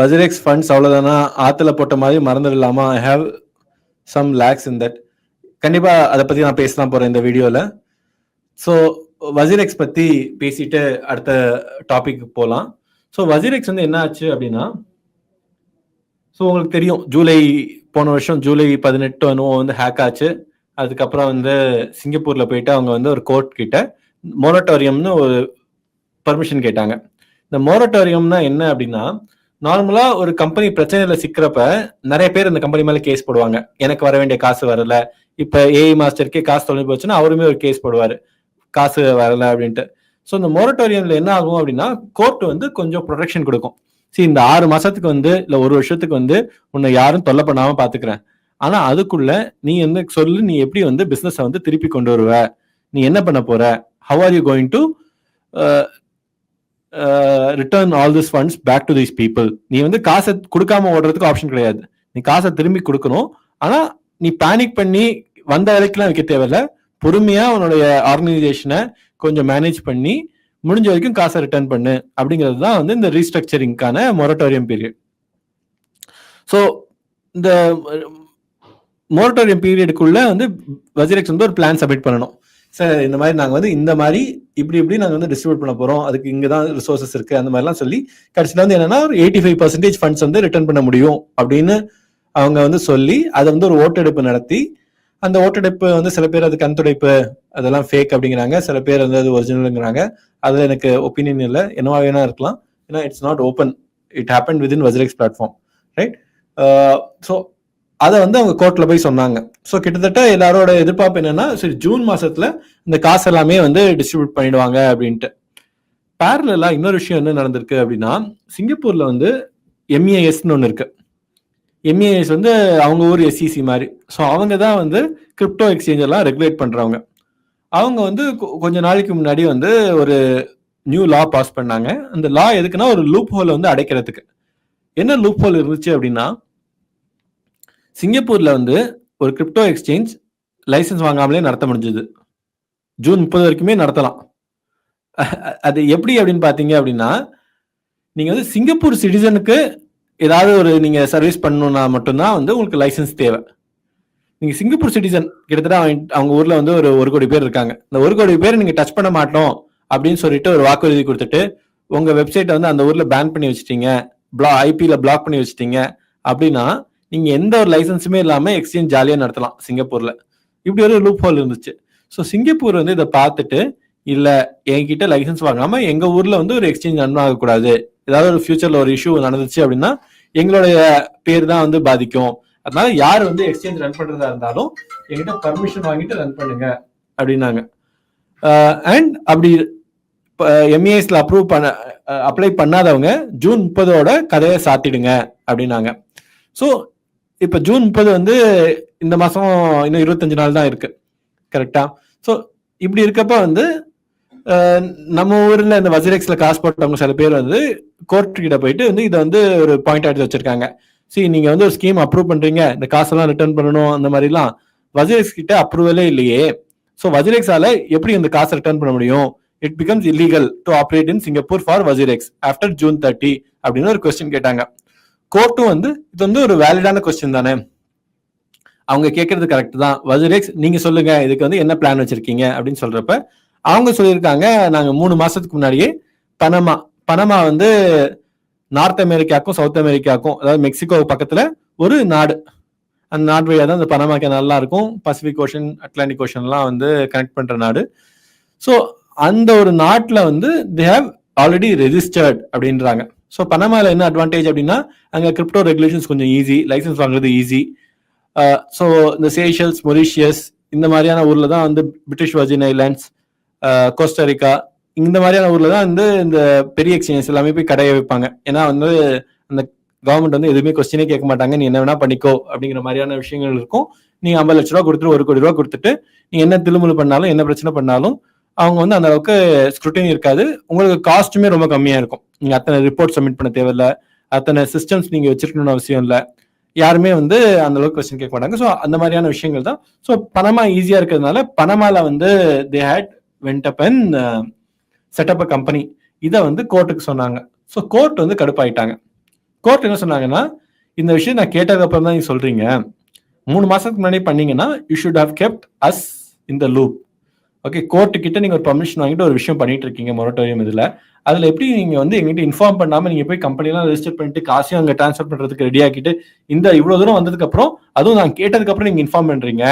WazirX funds அவ்வளோதானா ஆற்றுல போட்ட மாதிரி மறந்துடலாமா? I have some lakhs in that கண்டிப்பாக அதை பற்றி நான் பேச தான் போகிறேன் இந்த வீடியோவில் ஸோ வஜிரெக்ஸ் பற்றி பேசிட்டு அடுத்த டாபிக் போகலாம் ஸோ வஜிரெக்ஸ் வந்து என்ன ஆச்சு அப்படின்னா ஸோ உங்களுக்கு தெரியும் ஜூலை போன வருஷம் ஜூலை பதினெட்டு என்னவோ வந்து ஹேக் ஆச்சு. அதுக்கப்புறம் வந்து சிங்கப்பூரில் போயிட்டு அவங்க வந்து ஒரு கோர்ட் கிட்ட மொரட்டோரியம்னு ஒரு பர்மிஷன் கேட்டாங்க. இந்த மொரட்டோரியம்னா என்ன அப்படின்னா நார்மலா ஒரு கம்பெனி பிரச்சனையில சிக்கிறப்ப நிறைய பேர் இந்த கம்பெனி மேல கேஸ் போடுவாங்க. எனக்கு வர வேண்டிய காசு வரல. இப்ப ஏஐ மாஸ்டருக்கே காசு தொலைஞ்சு போச்சுன்னா அவருமே ஒரு கேஸ் போடுவாரு. காசு வரல அப்படின்ட்டு. ஸோ இந்த மொரட்டோரியம்ல என்ன ஆகும் அப்படின்னா கோர்ட் வந்து கொஞ்சம் ப்ரொடெக்ஷன் கொடுக்கும். சரி இந்த ஆறு மாசத்துக்கு வந்து இல்ல ஒரு வருஷத்துக்கு வந்து உன்னை யாரும் தொல்லை பண்ணாம பாத்துக்கிறேன். ஆனா அதுக்குள்ள நீ வந்து சொல்லு நீ எப்படி வந்து பிசினஸ் வந்து திருப்பி கொண்டு வருவ? நீ என்ன பண்ண போற? How are you going to return all this funds back to these people நீ வந்து காசை கொடுக்காம ஓடுறதுக்கு ஆப்ஷன் கிடையாது. நீ காசை திரும்பி கொடுக்கணும். ஆனா நீ பேனிக் பண்ணி வந்த வேலைக்கெல்லாம் வைக்க தேவையில்ல. பொறுமையா உன்னுடைய ஆர்கனைசேஷனை கொஞ்சம் மேனேஜ் பண்ணி முடிஞ்ச வரைக்கும் காசை ரிட்டர்ன் பண்ணு. அப்படிங்கிறது தான் வந்து இந்த ரீஸ்ட்ரக்சரிங்கான மொரட்டோரியம் பீரியட் ஸோ இந்த மொரட்டோரியம் பீரியடுக்குள்ள வந்து வஜிரக்ஸ் வந்து ஒரு பிளான் சப்மிட் பண்ணணும். சார் இந்த மாதிரி நாங்கள் வந்து இந்த மாதிரி இப்படி இப்படி நாங்கள் வந்து டிஸ்ட்ரிபியூட் பண்ண போகிறோம் அதுக்கு இங்கே தான் ரிசோர்சஸ் இருக்கு. அந்த மாதிரிலாம் சொல்லி கடைசியில் வந்து என்னன்னா ஒரு எயிட்டி ஃபைவ் பர்சன்டேஜ் ஃபண்ட்ஸ் வந்து ரிட்டர்ன் பண்ண முடியும் அப்படின்னு அவங்க வந்து சொல்லி அதை வந்து ஒரு ஓட்டெடுப்பு நடத்தி அந்த ஓட்டெடுப்பு வந்து சில பேர் அது கண்துடைப்பு அதெல்லாம் ஃபேக் அப்படிங்கிறாங்க. சில பேர் வந்து அது ஒரிஜினலுங்கிறாங்க அதில் எனக்கு ஒப்பீனியன் இல்லை. என்னவா வேணா இருக்கலாம். ஏன்னா it's not open it happen with in WazirX platform right so அதை வந்து அவங்க கோர்ட்ல போய் சொன்னாங்க. ஸோ கிட்டத்தட்ட எல்லாரோட எதிர்பார்ப்பு என்னன்னா சரி ஜூன் மாசத்துல இந்த காசு எல்லாமே வந்து டிஸ்ட்ரிபியூட் பண்ணிடுவாங்க அப்படின்ட்டு. பேரலா இன்னொரு விஷயம் என்ன நடந்திருக்கு அப்படின்னா சிங்கப்பூர்ல வந்து எம்ஏஎஸ்ன்னு ஒன்று இருக்கு. எம்ஏஎஸ் வந்து அவங்க ஊர் எஸ்சிசி மாதிரி. ஸோ அவங்க தான் வந்து கிரிப்டோ எக்ஸ்சேஞ்ச் எல்லாம் ரெகுலேட் பண்றவங்க. அவங்க வந்து கொஞ்ச நாளைக்கு முன்னாடி வந்து ஒரு நியூ லா பாஸ் பண்ணாங்க. அந்த லா எதுக்குன்னா ஒரு லூப் ஹோலை வந்து அடைக்கிறதுக்கு. என்ன லூப் ஹோல் இருந்துச்சு அப்படின்னா சிங்கப்பூர்ல வந்து ஒரு கிரிப்டோ எக்ஸ்சேஞ்ச் லைசன்ஸ் வாங்காமலே நடத்த முடிஞ்சது. ஜூன் முப்பது வரைக்குமே நடத்தலாம். அது எப்படி அப்படின்னு பாத்தீங்க அப்படின்னா நீங்க வந்து சிங்கப்பூர் சிட்டிசனுக்கு ஏதாவது ஒரு நீங்க சர்வீஸ் பண்ணணும்னா மட்டும்தான் வந்து உங்களுக்கு லைசன்ஸ் தேவை. நீங்க சிங்கப்பூர் சிட்டிசன் கிட்டத்தட்ட அவங்க ஊர்ல வந்து ஒரு ஒரு கோடி பேர் இருக்காங்க. இந்த ஒரு கோடி பேர் நீங்க டச் பண்ண மாட்டோம் அப்படின்னு சொல்லிட்டு ஒரு வாக்குறுதி கொடுத்துட்டு உங்க வெப்சைட்டை வந்து அந்த ஊர்ல பேன் பண்ணி வச்சுட்டீங்க பிளா ஐபில பிளாக் பண்ணி வச்சுட்டீங்க அப்படின்னா நீங்க எந்த ஒரு லைசன்ஸுமே இல்லாம எக்ஸ்சேஞ்ச் ஜாலியா நடத்தலாம் சிங்கப்பூர்ல. இப்படி ஒரு லூப் ஹோல் இருந்துச்சு. ஸோ சிங்கப்பூர் வந்து இதை பார்த்துட்டு இல்ல என்கிட்ட லைசன்ஸ் வாங்காம எங்க ஊர்ல வந்து ஒரு எக்ஸ்சேஞ்ச் ரன் ஆகக்கூடாது. ஏதாவது ஒரு ஃபியூச்சர்ல ஒரு இஷ்யூ நடந்துச்சு அப்படின்னா எங்களுடைய பேர் தான் வந்து பாதிக்கும். அதனால யார் வந்து எக்ஸ்சேஞ்ச் ரன் பண்றதா இருந்தாலும் எங்கிட்ட பர்மிஷன் வாங்கிட்டு ரன் பண்ணுங்க அப்படின்னாங்க. அண்ட் அப்படி எம்இஎஸ்ல அப்ரூவ் பண்ண அப்ளை பண்ணாதவங்க ஜூன் முப்பதோட கதையை சாத்திடுங்க அப்படின்னாங்க. ஸோ இப்போ ஜூன் முப்பது வந்து இந்த மாசம் இன்னும் இருபத்தஞ்சு நாள் தான் இருக்கு. கரெக்டா ஸோ இப்படி இருக்கப்ப வந்து நம்ம ஊர்ல இந்த வசிரெக்ஸ்ல காசு போட்டவங்க சில பேர் வந்து கோர்ட் கிட்ட போயிட்டு வந்து இதை வந்து ஒரு பாயிண்ட் எடுத்து வச்சிருக்காங்க. சரி நீங்க வந்து ஒரு ஸ்கீம் அப்ரூவ் பண்றீங்க. இந்த காசெல்லாம் ரிட்டர்ன் பண்ணணும் அந்த மாதிரிலாம். வசிரெக்ஸ் கிட்ட அப்ரூவலே இல்லையே. ஸோ வசிரெக்ஸால எப்படி இந்த காசை ரிட்டர்ன் பண்ண முடியும்? It becomes illegal to operate in Singapore for WazirX after June thirty அப்படின்னு ஒரு கொஸ்டின் கேட்டாங்க. கோர்ட்டும் வந்து இது வந்து ஒரு வேலிடான கொஸ்டின் தானே? அவங்க கேட்கறது கரெக்ட் தான். வஜிரெக்ஸ் நீங்க சொல்லுங்க இதுக்கு வந்து என்ன பிளான் வச்சிருக்கீங்க? அப்படின்னு சொல்றப்ப அவங்க சொல்லியிருக்காங்க நாங்க மூணு மாசத்துக்கு முன்னாடியே பனமா பனமா வந்து நார்த் அமெரிக்காக்கும் சவுத் அமெரிக்காக்கும் அதாவது மெக்சிகோ பக்கத்துல ஒரு நாடு. அந்த நாடு வழியாக தான் அந்த பனமா நல்லா இருக்கும். பசிபிக் ஓஷன் அட்லாண்டிக் ஓஷன்லாம் வந்து கனெக்ட் பண்ற நாடு. ஸோ அந்த ஒரு நாட்டில் வந்து தே ஹாவ் ஆல்ரெடி ரெஜிஸ்டர்ட் அப்படின்றாங்க. ஸோ பனமால என்ன அட்வான்டேஜ் அப்படின்னா அங்கே கிரிப்டோ ரெகுலேஷன்ஸ் கொஞ்சம் ஈஸி லைசன்ஸ் வாங்குறது ஈஸி ஸோ இந்த சேஷல்ஸ் மொரிஷியஸ் இந்த மாதிரியான ஊரில் தான் வந்து பிரிட்டிஷ் வர்ஜின் ஐலாண்ட்ஸ் கோஸ்டரிக்கா இந்த மாதிரியான ஊரில் தான் வந்து இந்த பெரிய எக்ஸ்சேஞ்சஸ் எல்லாமே போய் கடையை வைப்பாங்க ஏன்னா வந்து அந்த கவர்மெண்ட் வந்து எதுவுமே கொஸ்டினே கேட்க மாட்டாங்க. நீ என்ன வேணா பண்ணிக்கோ அப்படிங்கிற மாதிரியான விஷயங்கள் இருக்கும். நீங்க ஐம்பது லட்ச ரூபா கொடுத்துட்டு ஒரு கோடி ரூபா கொடுத்துட்டு நீ என்ன திருமுழு பண்ணாலும் என்ன பிரச்சனை பண்ணாலும் அவங்க வந்து அந்த அளவுக்கு ஸ்க்ரூட்டினி இருக்காது. உங்களுக்கு காஸ்ட்டுமே ரொம்ப கம்மியாக இருக்கும். நீங்கள் அத்தனை ரிப்போர்ட் சப்மிட் பண்ண தேவையில்ல. அத்தனை சிஸ்டம்ஸ் நீங்கள் வச்சிருக்கணும்னு அவசியம் இல்லை. யாருமே வந்து அந்த அளவுக்கு கொஸ்டின் கேட்க மாட்டாங்க. ஸோ அந்த மாதிரியான விஷயங்கள் தான். ஸோ பணமா ஈஸியாக இருக்கிறதுனால பணமால வந்து they had went up and setup a company இதை வந்து கோர்ட்டுக்கு சொன்னாங்க. ஸோ கோர்ட் வந்து கடுப்பாயிட்டாங்க. கோர்ட் என்ன சொன்னாங்கன்னா இந்த விஷயம் நான் கேட்டதுக்கு அப்புறம் தான் நீங்கள் சொல்றீங்க. மூணு மாசத்துக்கு முன்னாடி பண்ணீங்கன்னா you should have kept us இந்த லூப் ஓகே கோர்ட்டு கிட்ட நீங்க ஒரு பர்மிஷன் வாங்கிட்டு ஒரு விஷயம் பண்ணிட்டு இருக்கீங்க மொரட்டோரியம் இதுல. அதுல எப்படி நீங்க வந்து எங்கிட்ட இன்ஃபார்ம் பண்ணாம நீங்க போய் கம்பெனிலாம் ரெஜிஸ்டர் பண்ணிட்டு காசையும் அங்க ட்ரான்ஸ்ஃபர் பண்றதுக்கு ரெடி ஆக்கிட்டு இந்த இவ்வளவு தூரம் வந்ததுக்கு அப்புறம் அதுவும் நான் கேட்டதுக்கு அப்புறம் நீங்க இன்ஃபார்ம் பண்றீங்க.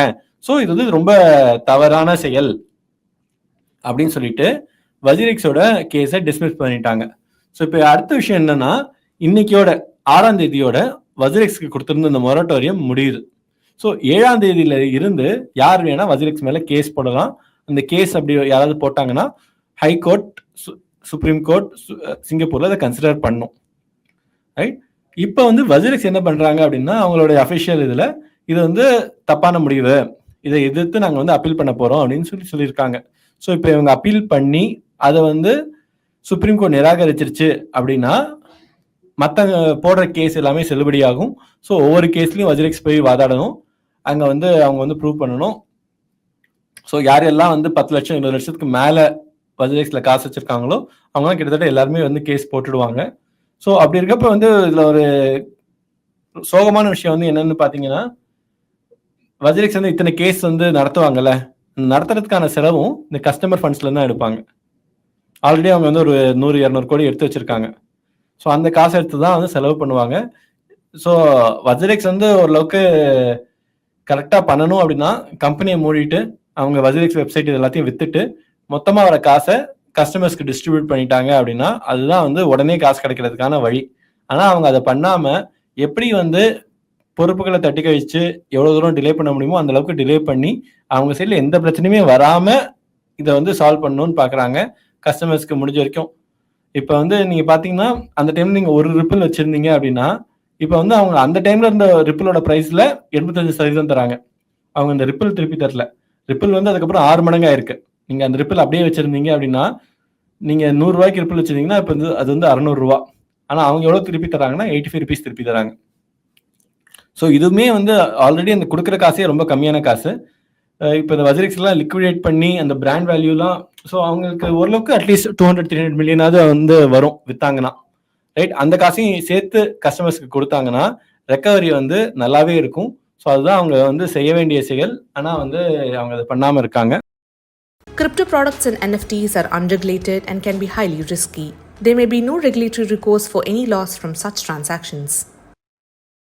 சோ இது வந்து ரொம்ப தவறான செயல் அப்படின்னு சொல்லிட்டு வஜிரெக்ஸோட கேஸை டிஸ்மிஸ் பண்ணிட்டாங்க. ஸோ இப்போ அடுத்த விஷயம் என்னன்னா இன்னைக்கோட ஆறாம் தேதியோட வஜிரிக்ஸ்க்கு கொடுத்திருந்த இந்த மொரட்டோரியம் முடியுது. ஸோ ஏழாம் தேதியில இருந்து யார் வேணா வஜிரிக்ஸ் மேல கேஸ் போடலாம். அந்த கேஸ் அப்படி யாராவது போட்டாங்கன்னா ஹைகோர்ட் சுப்ரீம் கோர்ட் சிங்கப்பூர்ல அதை கன்சிடர் பண்ணும். ரைட் இப்போ வந்து வஜிரெக்ஸ் என்ன பண்றாங்க அப்படின்னா அவங்களுடைய அஃபிஷியல் இதுல இது வந்து தப்பான முடிவு. இதை எதிர்த்து நாங்கள் வந்து அப்பீல் பண்ண போறோம் அப்படின்னு சொல்லி சொல்லியிருக்காங்க. ஸோ இப்போ இவங்க அப்பீல் பண்ணி அதை வந்து சுப்ரீம் கோர்ட் நிராகரிச்சிருச்சு அப்படின்னா மற்ற போடுற கேஸ் எல்லாமே செல்லுபடியாகும். ஸோ ஒவ்வொரு கேஸ்லையும் வஜிரெக்ஸ் போய் வாதாடணும். அங்கே வந்து அவங்க வந்து ப்ரூவ் பண்ணணும். ஸோ யாரெல்லாம் வந்து பத்து லட்சம் இருபது லட்சத்துக்கு மேலே வஜிரெக்ஸில் காசு வச்சிருக்காங்களோ அவங்களாம் கிட்டத்தட்ட எல்லாருமே வந்து கேஸ் போட்டுடுவாங்க. ஸோ அப்படி இருக்கப்ப வந்து இதில் ஒரு சோகமான விஷயம் வந்து என்னன்னு பார்த்தீங்கன்னா வஜிரெக்ஸ் வந்து இத்தனை கேஸ் வந்து நடத்துவாங்கல்ல நடத்துறதுக்கான செலவும் இந்த கஸ்டமர் ஃபண்ட்ஸ்ல தான் எடுப்பாங்க. ஆல்ரெடி அவங்க வந்து ஒரு நூறு இரநூறு கோடி எடுத்து வச்சிருக்காங்க. ஸோ அந்த காசை எடுத்து தான் வந்து செலவு பண்ணுவாங்க. ஸோ வஜிரெக்ஸ் வந்து ஓரளவுக்கு கரெக்டாக பண்ணணும் அப்படின்னா கம்பெனியை மூடிட்டு அவங்க வஜிரெக்ஸ் வெப்சைட் இது எல்லாத்தையும் வித்துட்டு மொத்தமாக வர காசை கஸ்டமர்ஸ்க்கு டிஸ்ட்ரிபியூட் பண்ணிட்டாங்க அப்படின்னா அதுதான் வந்து உடனே காசு கிடைக்கிறதுக்கான வழி. ஆனால் அவங்க அதை பண்ணாமல் எப்படி வந்து பொறுப்புகளை தட்டி கழிச்சு எவ்வளோ தூரம் டிலே பண்ண முடியுமோ அந்த அளவுக்கு டிலே பண்ணி அவங்க சைடில் எந்த பிரச்சனையுமே வராமல் இதை வந்து சால்வ் பண்ணணும்னு பார்க்குறாங்க கஸ்டமர்ஸ்க்கு முடிஞ்ச வரைக்கும். இப்போ வந்து நீங்கள் பார்த்தீங்கன்னா அந்த டைம்ல நீங்கள் ஒரு ரிப்பிள் வச்சிருந்தீங்க அப்படின்னா இப்போ வந்து அவங்க அந்த டைமில் இருந்த ரிப்பிளோட ப்ரைஸில் எண்பத்தஞ்சு சதவீதம் தராங்க. அவங்க அந்த ரிப்பிள் திருப்பி தரல. ரிப்பிள் வந்து அதுக்கப்புறம் ஆறு மடங்கு ஆயிருக்கு. நீங்கள் அந்த ரிப்பிள் அப்படியே வச்சுருந்தீங்க அப்படின்னா நீங்கள் நூறுரூவாய்க்கு ரிப்பிள் வச்சிருந்தீங்கன்னா இப்போ வந்து அது வந்து அறநூறுரூவா ஆனால் அவங்க எவ்வளோ திருப்பி தராங்கன்னா எயிட்டி ஃபைவ் ருபீஸ் திருப்பி தராங்க. ஸோ இதுவுமே வந்து ஆல்ரெடி அந்த கொடுக்குற காசே ரொம்ப கம்மியான காசு. இப்போ இந்த வஜிரிக்ஸ்லாம் லிக்விடேட் பண்ணி அந்த பிராண்ட் வேல்யூலாம் ஸோ அவங்களுக்கு ஓரளவுக்கு at least two hundred three hundred மில்லியனாவது வந்து வரும் வித்தாங்கன்னா. ரைட் அந்த காசையும் சேர்த்து கஸ்டமர்ஸ்க்கு கொடுத்தாங்கன்னா ரெக்கவரி வந்து நல்லாவே இருக்கும். ஸோ அதுதான் அவங்க வந்து செய்ய வேண்டிய செயல் ஆனால் வந்து அவங்க அதை பண்ணாமல் இருக்காங்க Crypto products and NFTs are unregulated and can be highly risky. There may be no regulatory recourse for any loss from such transactions.